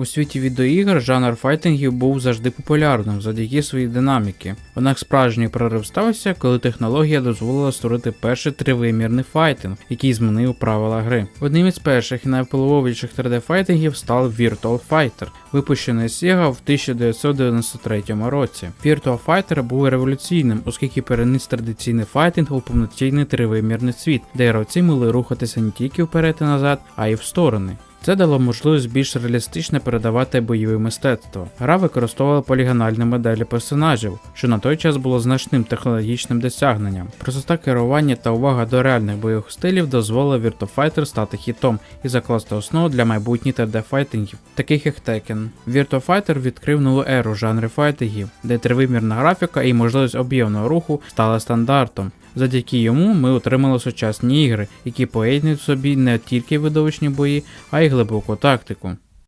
У світі відеоігр жанр файтингів був завжди популярним завдяки своїй динаміки. Однак справжній прорив стався, коли технологія дозволила створити перший тривимірний файтинг, який змінив правила гри. Одним із перших і найвпливовіших 3D файтингів став Virtual Fighter, випущений Sega в 1993 році. Virtual Fighter був революційним, оскільки переніс традиційний файтинг у повноцінний тривимірний світ, де гравці могли рухатися не тільки вперед і назад, а й в сторони. Це дало можливість більш реалістично передавати бойове мистецтво. Гра використовувала полігональні моделі персонажів, що на той час було значним технологічним досягненням. Простота керування та увага до реальних бойових стилів дозволила Virtua Fighter стати хітом і закласти основу для майбутніх 3D-файтингів, таких як Tekken. Virtua Fighter відкрив нову еру в жанрі файтингів, де тривимірна графіка і можливість об'ємного руху стали стандартом. Завдяки йому ми отримали сучасні ігри, які поєднують в собі не тільки видовищні бої, а й глибоку тактику.